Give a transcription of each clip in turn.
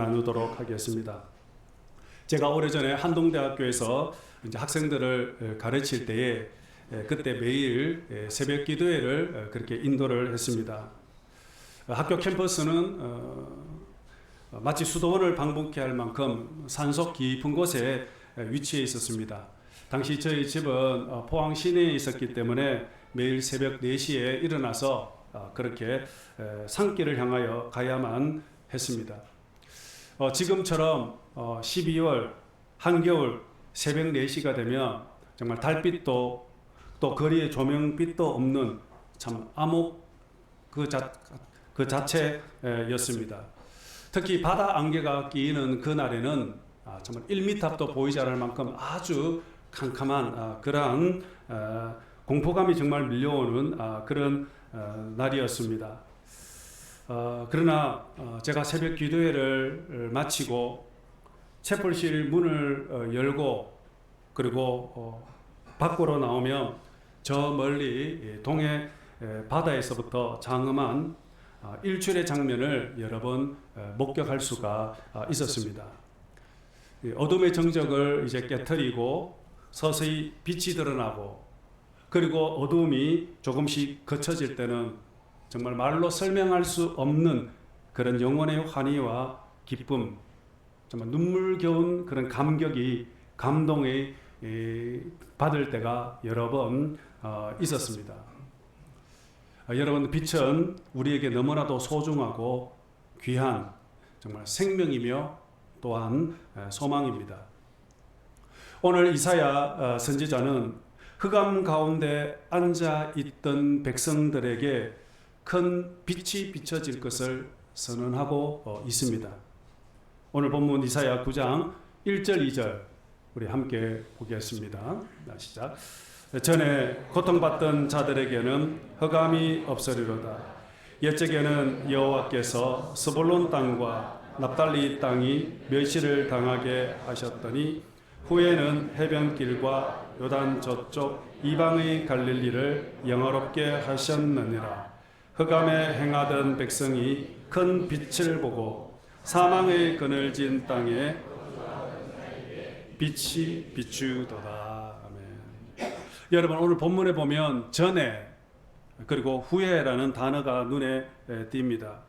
나누도록 하겠습니다. 제가 오래전에 한동대학교에서 이제 학생들을 가르칠 때에 그때 매일 새벽 기도회를 그렇게 인도를 했습니다. 학교 캠퍼스는 어, 마치 수도원을 방북케 할 만큼 산속 깊은 곳에 위치해 있었습니다. 당시 저희 집은 어, 포항 시내에 있었기 때문에 매일 새벽 4시에 일어나서 어, 그렇게 산길을 향하여 가야만 했습니다. 어, 지금처럼 12월 한겨울 새벽 4시가 되면 정말 달빛도 또 거리에 조명빛도 없는 참 암흑 그, 자, 그 자체였습니다. 특히 바다 안개가 끼이는 그날에는 아, 정말 1m도 보이지 않을 만큼 아주 캄캄한 아, 그러한 아, 공포감이 정말 밀려오는 아, 그런 어, 날이었습니다. 어, 그러나 어, 제가 새벽 기도회를 마치고 채플실 문을 어, 열고 그리고 어, 밖으로 나오면 저 멀리 예, 동해 에, 바다에서부터 장엄한 아, 일출의 장면을 여러 번 어, 목격할 수가 아, 있었습니다. 이 어둠의 정적을 이제 깨뜨리고 서서히 빛이 드러나고 그리고 어둠이 조금씩 거쳐질 때는 정말 말로 설명할 수 없는 그런 영혼의 환희와 기쁨, 정말 눈물겨운 그런 감격이 감동에 에, 받을 때가 여러 번 어, 있었습니다. 아, 여러분 빛은 우리에게 너무나도 소중하고 귀한 정말 생명이며 또한 에, 소망입니다. 오늘 이사야 어, 선지자는 흑암 가운데 앉아 있던 백성들에게 큰 빛이 비춰질 것을 선언하고 어, 있습니다. 오늘 본문 이사야 9장 1절 2절 우리 함께 보겠습니다. 시작. 전에 고통받던 자들에게는 흑암이 없으리로다. 옛적에는 여호와께서 스볼론 땅과 납달리 땅이 멸시를 당하게 하셨더니 후에는 해변길과 요단 저쪽 이방의 갈릴리를 영화롭게 하셨느니라. 흑암에 행하던 백성이 큰 빛을 보고 사망의 그늘진 땅에 빛이 비추도다. 아멘. 여러분 오늘 본문에 보면 전에 그리고 후에라는 단어가 눈에 띕니다.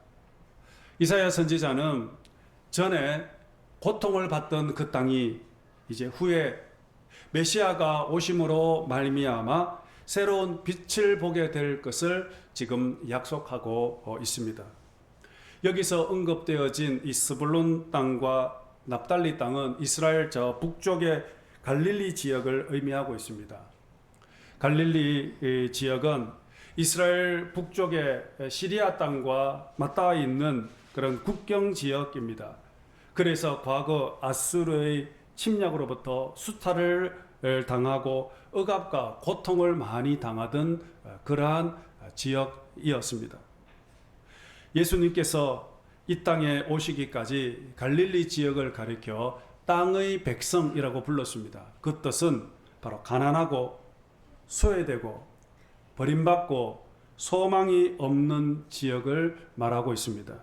이사야 선지자는 전에 고통을 받던 그 땅이 이제 후에 메시아가 오심으로 말미암아 새로운 빛을 보게 될 것을 지금 약속하고 어, 있습니다. 여기서 언급되어진 이 스불론 땅과 납달리 땅은 이스라엘 저 북쪽의 갈릴리 지역을 의미하고 있습니다. 갈릴리 지역은 이스라엘 북쪽의 시리아 땅과 맞닿아 있는 그런 국경 지역입니다. 그래서 과거 아수르의 침략으로부터 수탈을 당하고 억압과 고통을 많이 당하던 그러한 지역이었습니다. 예수님께서 이 땅에 오시기까지 갈릴리 지역을 가리켜 땅의 백성이라고 불렀습니다. 그 뜻은 바로 가난하고 소외되고 버림받고 소망이 없는 지역을 말하고 있습니다.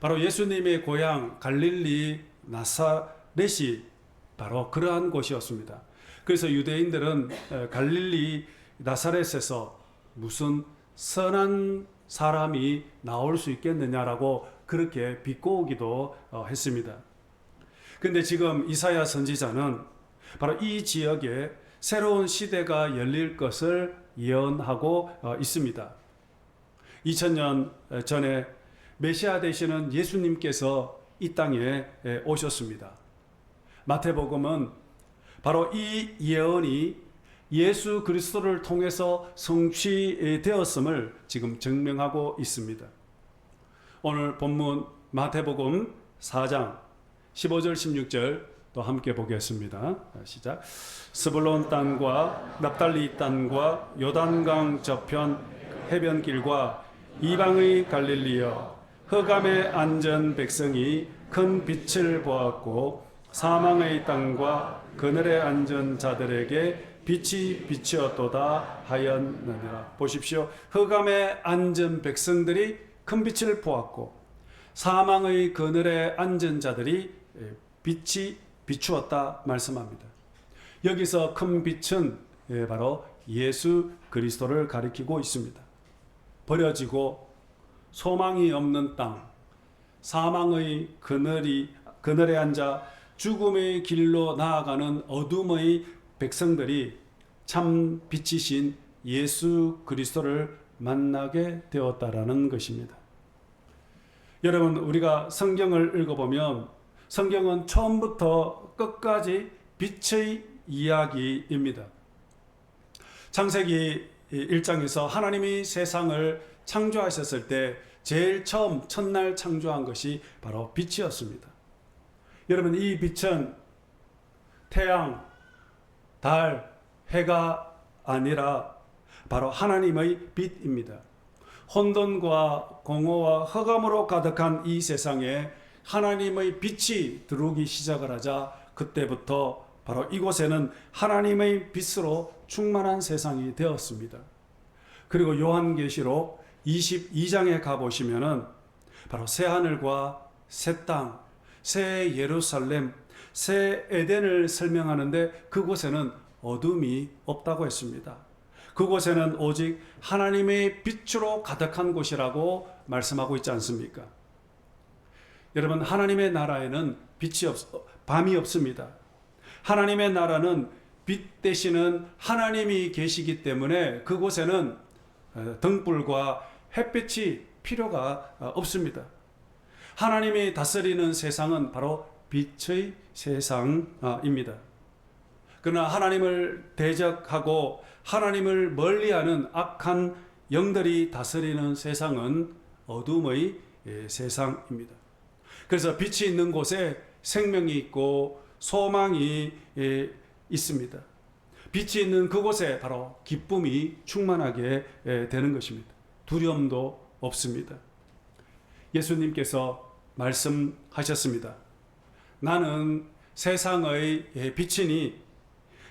바로 예수님의 고향 갈릴리 나사렛이 바로 그러한 곳이었습니다. 그래서 유대인들은 갈릴리 나사렛에서 무슨 선한 사람이 나올 수 있겠느냐라고 그렇게 비꼬기도 어, 했습니다. 근데 지금 이사야 선지자는 바로 이 지역에 새로운 시대가 열릴 것을 예언하고 어, 있습니다. 2000년 전에 메시아 되시는 예수님께서 이 땅에 오셨습니다. 마태복음은 바로 이 예언이 예수 그리스도를 통해서 성취되었음을 지금 증명하고 있습니다. 오늘 본문 마태복음 4장 15절 16절 또 함께 보겠습니다. 시작. 스불론 땅과 납달리 땅과 요단강 저편 해변길과 이방의 갈릴리여 흑암에 앉은 백성이 큰 빛을 보았고 사망의 땅과 그늘에 앉은 자들에게 빛이 비치었도다 하였느니라. 보십시오. 흑암에 앉은 백성들이 큰 빛을 보았고 사망의 그늘에 앉은 자들이 예, 빛이 비추었다 말씀합니다. 여기서 큰 빛은 예, 바로 예수 그리스도를 가리키고 있습니다. 버려지고 소망이 없는 땅, 사망의 그늘이 그늘에 앉아 죽음의 길로 나아가는 어둠의 백성들이 참 빛이신 예수 그리스도를 만나게 되었다라는 것입니다. 여러분 우리가 성경을 읽어보면 성경은 처음부터 끝까지 빛의 이야기입니다. 창세기 1장에서 하나님이 세상을 창조하셨을 때 제일 처음 첫날 창조한 것이 바로 빛이었습니다. 여러분 이 빛은 태양, 달, 해가 아니라 바로 하나님의 빛입니다. 혼돈과 공허와 흑암으로 가득한 이 세상에 하나님의 빛이 들어오기 시작을 하자 그때부터 바로 이곳에는 하나님의 빛으로 충만한 세상이 되었습니다. 그리고 요한계시록 22장에 가 보시면은 바로 새 하늘과 새 땅, 새 예루살렘, 새 에덴을 설명하는데 그곳에는 어둠이 없다고 했습니다. 그곳에는 오직 하나님의 빛으로 가득한 곳이라고 말씀하고 있지 않습니까? 여러분 하나님의 나라에는 빛이 없 밤이 없습니다. 하나님의 나라는 빛 되시는 하나님이 계시기 때문에 그곳에는 어, 등불과 햇빛이 필요가 어, 없습니다. 하나님이 다스리는 세상은 바로 빛의 세상입니다. 그러나 하나님을 대적하고 하나님을 멀리하는 악한 영들이 다스리는 세상은 어둠의 예, 세상입니다. 그래서 빛이 있는 곳에 생명이 있고 소망이 예, 있습니다. 빛이 있는 그곳에 바로 기쁨이 충만하게 예, 되는 것입니다. 두려움도 없습니다. 예수님께서 말씀하셨습니다. 나는 세상의 예, 빛이니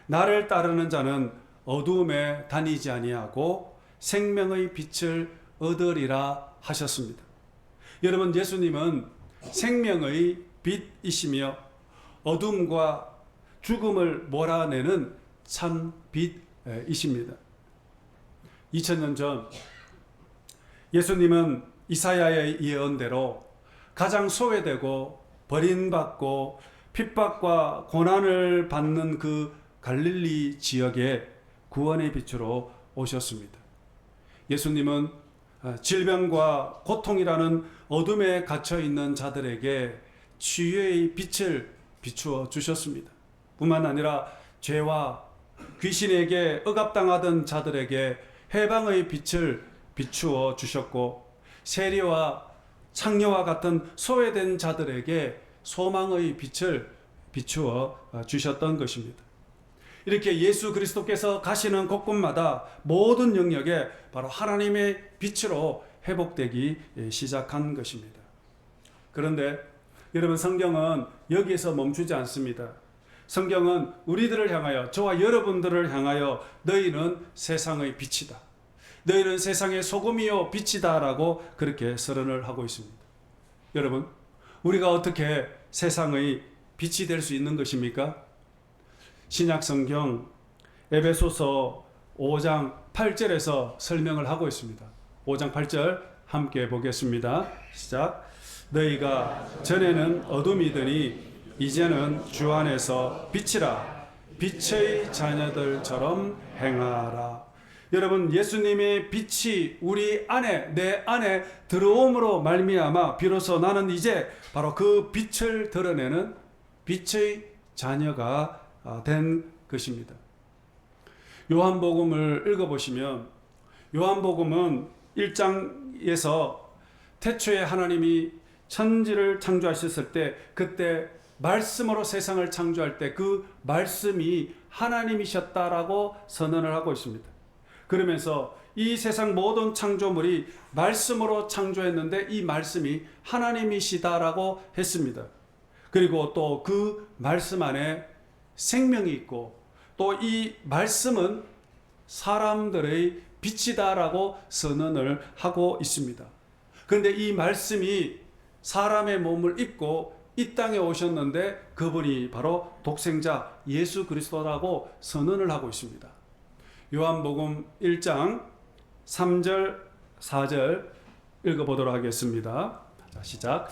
나를 따르는 자는 어두움에 다니지 아니하고 생명의 빛을 얻으리라 하셨습니다. 여러분 예수님은 생명의 빛이시며 어둠과 죽음을 몰아내는 참 빛이십니다. 2000년 전 예수님은 이사야의 예언대로 가장 소외되고 버림받고 핍박과 고난을 받는 그 갈릴리 지역에 구원의 빛으로 오셨습니다. 예수님은 아, 질병과 고통이라는 어둠에 갇혀 있는 자들에게 치유의 빛을 비추어 주셨습니다. 뿐만 아니라 죄와 귀신에게 억압당하던 자들에게 해방의 빛을 비추어 주셨고 세리와 창녀와 같은 소외된 자들에게 소망의 빛을 비추어 주셨던 것입니다. 이렇게 예수 그리스도께서 가시는 곳곳마다 모든 영역에 바로 하나님의 빛으로 회복되기 시작한 것입니다. 그런데 여러분 성경은 여기에서 멈추지 않습니다. 성경은 우리들을 향하여 저와 여러분들을 향하여 너희는 세상의 빛이다. 너희는 세상의 소금이요 빛이다라고 그렇게 선언을 하고 있습니다. 여러분, 우리가 어떻게 세상의 빛이 될 수 있는 것입니까? 신약 성경 에베소서 5장 8절에서 설명을 하고 있습니다. 5장 8절 함께 보겠습니다. 시작. 너희가 전에는 어둠이더니 이제는 주 안에서 빛이라 빛의 자녀들처럼 행하라. 여러분 예수님의 빛이 우리 안에 내 안에 들어옴으로 말미암아 비로소 나는 이제 바로 그 빛을 드러내는 빛의 자녀가 아, 된 것입니다. 요한복음을 읽어보시면 요한복음은 1장에서 태초에 하나님이 천지를 창조하셨을 때 그때 말씀으로 세상을 창조할 때 그 말씀이 하나님이셨다라고 선언을 하고 있습니다. 그러면서 이 세상 모든 창조물이 말씀으로 창조했는데 이 말씀이 하나님이시다라고 했습니다. 그리고 또 그 말씀 안에 생명이 있고 또 이 말씀은 사람들의 빛이다라고 선언을 하고 있습니다. 그런데 이 말씀이 사람의 몸을 입고 이 땅에 오셨는데 그분이 바로 독생자 예수 그리스도라고 선언을 하고 있습니다. 요한복음 1장 3절 4절 읽어보도록 하겠습니다. 자, 시작.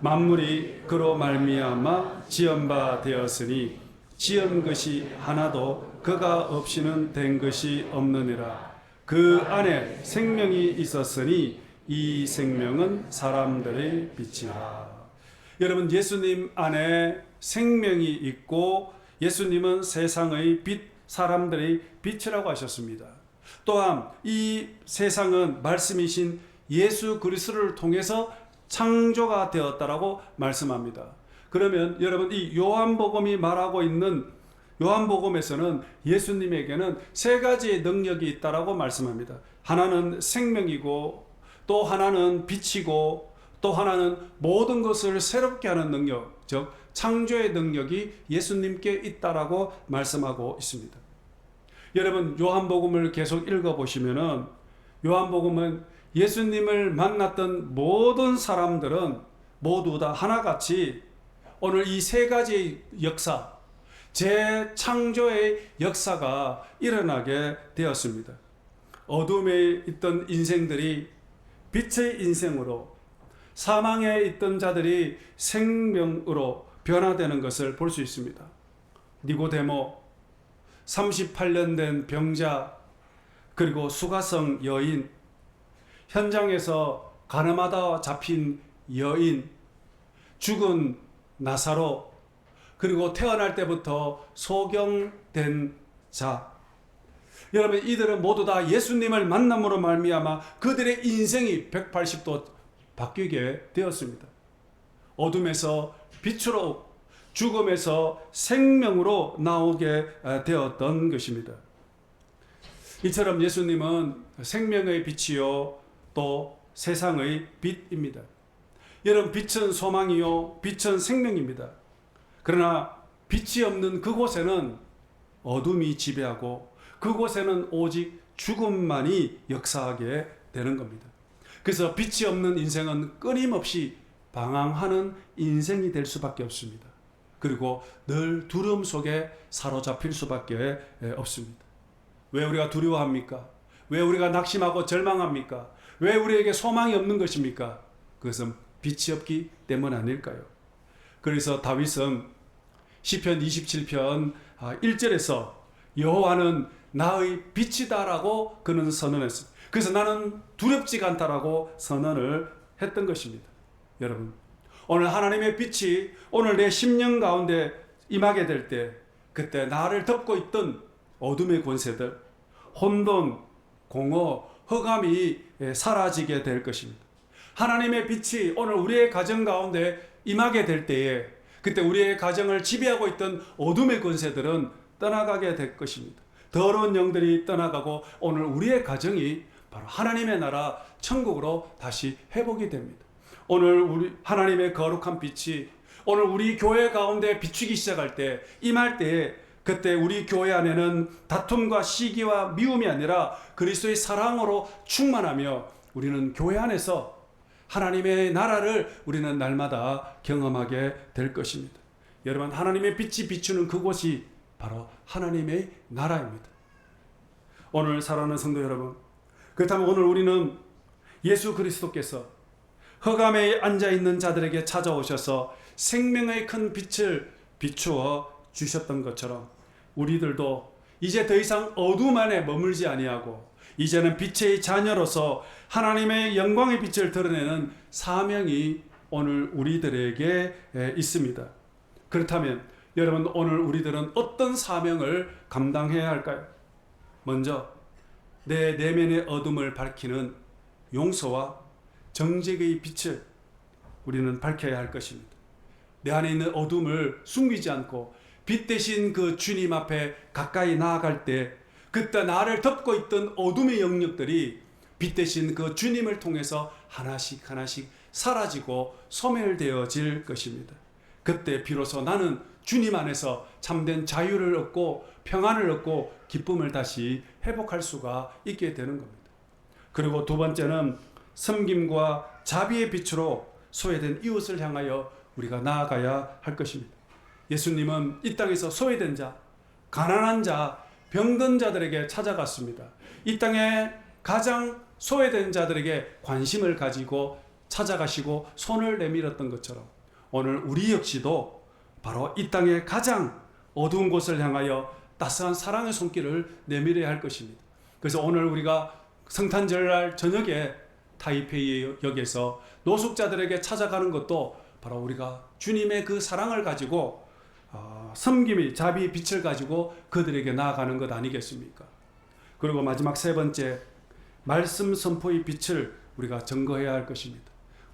만물이 그로 말미암아 지은 바 되었으니 지은 것이 하나도 그가 없이는 된 것이 없느니라. 그 안에 생명이 있었으니 이 생명은 사람들의 빛이라. 여러분 예수님 안에 생명이 있고 예수님은 세상의 빛, 사람들의 빛이라고 하셨습니다. 또한 이 세상은 말씀이신 예수 그리스도를 통해서 창조가 되었다라고 말씀합니다. 그러면 여러분 이 요한복음이 말하고 있는 요한복음에서는 예수님에게는 세 가지의 능력이 있다라고 말씀합니다. 하나는 생명이고 또 하나는 빛이고 또 하나는 모든 것을 새롭게 하는 능력, 즉 창조의 능력이 예수님께 있다라고 말씀하고 있습니다. 여러분 요한복음을 계속 읽어 보시면은 요한복음은 예수님을 만났던 모든 사람들은 모두 다 하나같이 오늘 이 세 가지의 역사, 재창조의 역사가 일어나게 되었습니다. 어둠에 있던 인생들이 빛의 인생으로 사망에 있던 자들이 생명으로 변화되는 것을 볼 수 있습니다. 니고데모 38년 된 병자 그리고 수가성 여인 현장에서 가늠하다 잡힌 여인 죽은 나사로 그리고 태어날 때부터 소경된 자 여러분 이들은 모두 다 예수님을 만남으로 말미암아 그들의 인생이 180도 바뀌게 되었습니다. 어둠에서 빛으로 죽음에서 생명으로 나오게 되었던 것입니다. 이처럼 예수님은 생명의 빛이요 또 세상의 빛입니다. 여러분 빛은 소망이요 빛은 생명입니다. 그러나 빛이 없는 그곳에는 어둠이 지배하고 그곳에는 오직 죽음만이 역사하게 되는 겁니다. 그래서 빛이 없는 인생은 끊임없이 방황하는 인생이 될 수밖에 없습니다. 그리고 늘 두려움 속에 사로잡힐 수밖에 없습니다. 왜 우리가 두려워합니까? 왜 우리가 낙심하고 절망합니까? 왜 우리에게 소망이 없는 것입니까? 그것은 빛이 없기 때문 아닐까요? 그래서 다윗은 시편 27편 1절에서 여호와는 나의 빛이다라고 그는 선언했습니다. 그래서 나는 두렵지가 않다라고 선언을 했던 것입니다. 여러분, 오늘 하나님의 빛이 오늘 내 심령 가운데 임하게 될 때, 그때 나를 덮고 있던 어둠의 권세들, 혼돈, 공허, 허감이 사라지게 될 것입니다. 하나님의 빛이 오늘 우리의 가정 가운데 임하게 될 때에, 그때 우리의 가정을 지배하고 있던 어둠의 권세들은 떠나가게 될 것입니다. 더러운 영들이 떠나가고 오늘 우리의 가정이 바로 하나님의 나라 천국으로 다시 회복이 됩니다. 오늘 우리 하나님의 거룩한 빛이 오늘 우리 교회 가운데 비추기 시작할 때 임할 때 그때 우리 교회 안에는 다툼과 시기와 미움이 아니라 그리스도의 사랑으로 충만하며 우리는 교회 안에서 하나님의 나라를 우리는 날마다 경험하게 될 것입니다. 여러분 하나님의 빛이 비추는 그곳이 바로 하나님의 나라입니다. 오늘 사랑하는 성도 여러분, 그렇다면 오늘 우리는 예수 그리스도께서 허감에 앉아 있는 자들에게 찾아오셔서 생명의 큰 빛을 비추어 주셨던 것처럼 우리들도 이제 더 이상 어둠 안에 머물지 아니하고 이제는 빛의 자녀로서 하나님의 영광의 빛을 드러내는 사명이 오늘 우리들에게 있습니다. 그렇다면 여러분 오늘 우리들은 어떤 사명을 감당해야 할까요? 먼저 내 내면의 어둠을 밝히는 용서와 정직의 빛을 우리는 밝혀야 할 것입니다. 내 안에 있는 어둠을 숨기지 않고 빛 대신 그 주님 앞에 가까이 나아갈 때 그때 나를 덮고 있던 어둠의 영역들이 빛 대신 그 주님을 통해서 하나씩 하나씩 사라지고 소멸되어질 것입니다. 그때 비로소 나는 주님 안에서 참된 자유를 얻고 평안을 얻고 기쁨을 다시 회복할 수가 있게 되는 겁니다. 그리고 두 번째는 섬김과 자비의 빛으로 소외된 이웃을 향하여 우리가 나아가야 할 것입니다. 예수님은 이 땅에서 소외된 자, 가난한 자, 병든 자들에게 찾아갔습니다. 이 땅에 가장 소외된 자들에게 관심을 가지고 찾아가시고 손을 내밀었던 것처럼 오늘 우리 역시도 바로 이 땅의 가장 어두운 곳을 향하여 따스한 사랑의 손길을 내밀어야 할 것입니다. 그래서 오늘 우리가 성탄절날 저녁에 타이페이 역에서 노숙자들에게 찾아가는 것도 바로 우리가 주님의 그 사랑을 가지고 어, 섬김이 자비 빛을 가지고 그들에게 나아가는 것 아니겠습니까? 그리고 마지막 세 번째 말씀 선포의 빛을 우리가 증거해야 할 것입니다.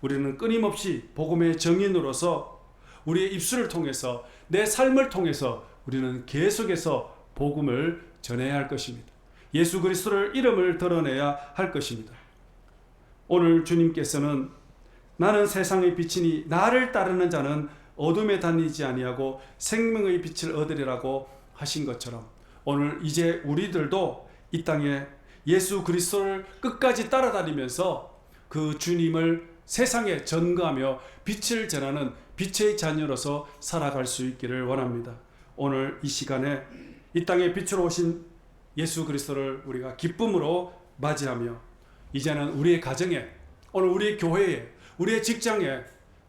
우리는 끊임없이 복음의 정인으로서 우리의 입술을 통해서 내 삶을 통해서 우리는 계속해서 복음을 전해야 할 것입니다. 예수 그리스도를 이름을 드러내야 할 것입니다. 오늘 주님께서는 나는 세상의 빛이니 나를 따르는 자는 어둠에 다니지 아니하고 생명의 빛을 얻으리라고 하신 것처럼 오늘 이제 우리들도 이 땅에 예수 그리스도를 끝까지 따라다니면서 그 주님을 세상에 전거하며 빛을 전하는 빛의 자녀로서 살아갈 수 있기를 원합니다. 오늘 이 시간에 이 땅에 빛으로 오신 예수 그리스도를 우리가 기쁨으로 맞이하며 이제는 우리의 가정에 오늘 우리의 교회에 우리의 직장에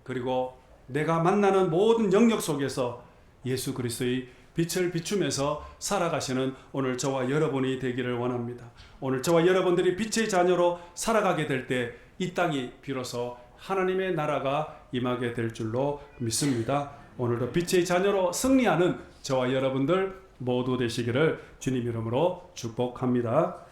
그리고 내가 만나는 모든 영역 속에서 예수 그리스도의 빛을 비추면서 살아가시는 오늘 저와 여러분이 되기를 원합니다. 오늘 저와 여러분들이 빛의 자녀로 살아가게 될 때 이 땅이 비로소 하나님의 나라가 임하게 될 줄로 믿습니다. 오늘도 빛의 자녀로 승리하는 저와 여러분들 모두 되시기를 주님 이름으로 축복합니다.